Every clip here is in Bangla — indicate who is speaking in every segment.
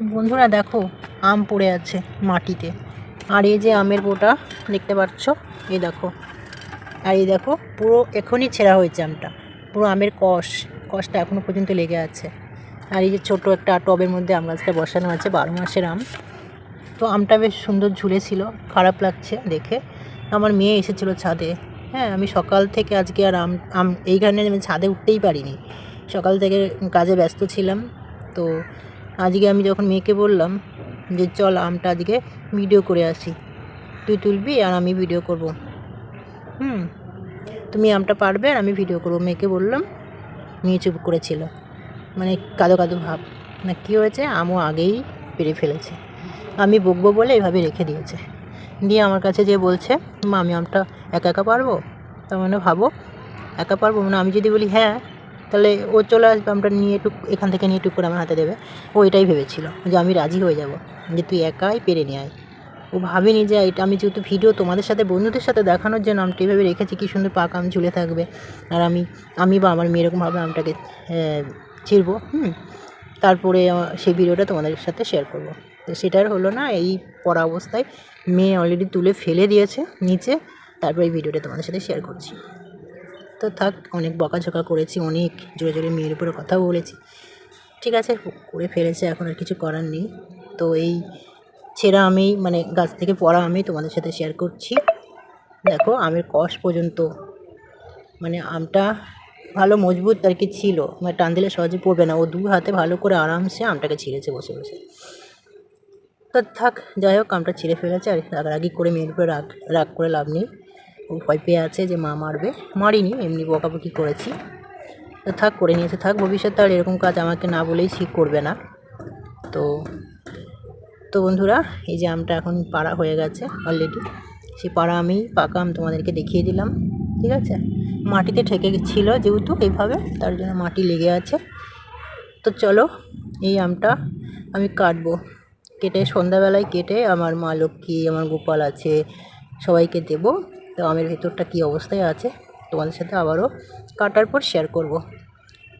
Speaker 1: বন্ধুরা দেখো, আম পড়ে আছে মাটিতে। আর এই যে আমের বোটা, দেখতে পাচ্ছ? এই দেখো। আর এই দেখো, পুরো এখনই ছেঁড়া হয়েছে আমটা। পুরো আমের কষ, কষটা এখনও পর্যন্ত লেগে আছে। আর এই যে ছোট একটা টবের মধ্যে আম গাছটা বসানো আছে, বারো মাসের আম। তো আমটা বেশ সুন্দর ঝুলেছিল, খারাপ লাগছে দেখে। আমার মেয়ে এসেছিল ছাদে। হ্যাঁ আমি সকাল থেকে আজকে আর আম আম, এইখানে আমি ছাদে উঠতেই পারিনি। সকাল থেকে কাজে ব্যস্ত ছিলাম, তো আজকে আমি যখন মেয়েকে বললাম যে চল আমটা আজকে ভিডিও করে আসি, তুই তুলবি আর আমি ভিডিও করব। হুম, তুমি আমটা পারবে আর আমি ভিডিও করব। মেয়েকে বললাম, মেয়ে চুপ করেছিল। মানে কাদো কাদো ভাব। না, কী হয়েছে? আমও আগেই পেরে ফেলেছে। আমি বকবো বলে এভাবে রেখে দিয়েছে। দিয়ে আমার কাছে যে বলছে, মা, আমি আমটা একা একা পারব? তার মানে ভাবো, একা পারব? মানে আমি যদি বলি হ্যাঁ তাহলে ও চলে আসবে আমটা নিয়ে টুক, এখান থেকে নিয়ে টুক করে আমার হাতে দেবে। ও এটাই ভেবেছিল যে আমি রাজি হয়ে যাব, যে তুই একাই পেরে নিয়ে আয়। ও ভাবিনি যে এটা, আমি যেহেতু ভিডিও তোমাদের সাথে, বন্ধুদের সাথে দেখানোর জন্য আমটা এভাবে রেখেছি, কী সুন্দর পাকা আম ঝুলে থাকবে। আর আমি আমি বা আমার মেয়ে এরকমভাবে আমটাকে ছিঁড়বো, হুম? তারপরে সেই ভিডিওটা তোমাদের সাথে শেয়ার করব। তো সেটার হলো না, এই পড়া অবস্থায় মেয়ে অলরেডি তুলে ফেলে দিয়েছে, নিচে, তারপরে এই ভিডিওটা তোমাদের সাথে শেয়ার করছি। তো থাক, অনেক বকাঝকা করেছি, অনেক জোরে জোরে মেয়ের উপরে কথাও বলেছি। ঠিক আছে করে ফেলেছে, এখন আর কিছু করার নেই। তো এই ছেঁড়া আমি মানে গাছ থেকে পড়া আমি তোমাদের সাথে শেয়ার করছি। দেখো, আমের কষ পর্যন্ত মানে আমটা ভালো মজবুত আর কি ছিল মানে টান দিলে সহজে পড়বে না। ও দু হাতে ভালো করে আরামসে আমটাকে ছিঁড়েছে, বসে বসে। তো থাক, যাই হোক, আমটা ছিঁড়ে ফেলেছে, আর রাগারাগি করে মেয়ের উপরে রাগ রাগ করে লাভ নেই। ও ভয় পেয়ে আছে যে মা মারবে। মারিনি, এমনি বকাবকি করেছি। তো থাক, করে নিয়েছে, থাক। ভবিষ্যতে আর এরকম কাজ আমাকে না বলেই ঠিক করবে না। তো তো বন্ধুরা, এই যে আমটা এখন পাড়া হয়ে গেছে অলরেডি সেই পাড়া আমি, পাকা আম তোমাদেরকে দেখিয়ে দিলাম, ঠিক আছে? মাটিতে ঠেকে ছিল যেহেতু এইভাবে, তার জন্য মাটি লেগে আছে। তো চলো, এই আমটা আমি কাটবো। কেটে সন্ধ্যাবেলায় কেটে আমার মা লক্ষ্মী, আমার গোপাল আছে, সবাইকে দেবো। তো আমের ভেতরটা কী অবস্থায় আছে, তোমাদের সাথে আবারও কাটার পর শেয়ার করব।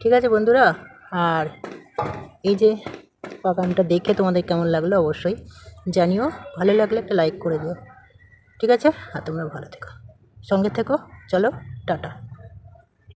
Speaker 1: ঠিক আছে বন্ধুরা? আর এই যে বাগানটা দেখে তোমাদের কেমন লাগল অবশ্যই জানিও। ভালো লাগলে একটা লাইক করে দিও। ঠিক আছে? আর তোমরা ভালো থেকো। সঙ্গে থেকো। চলো, টাটা।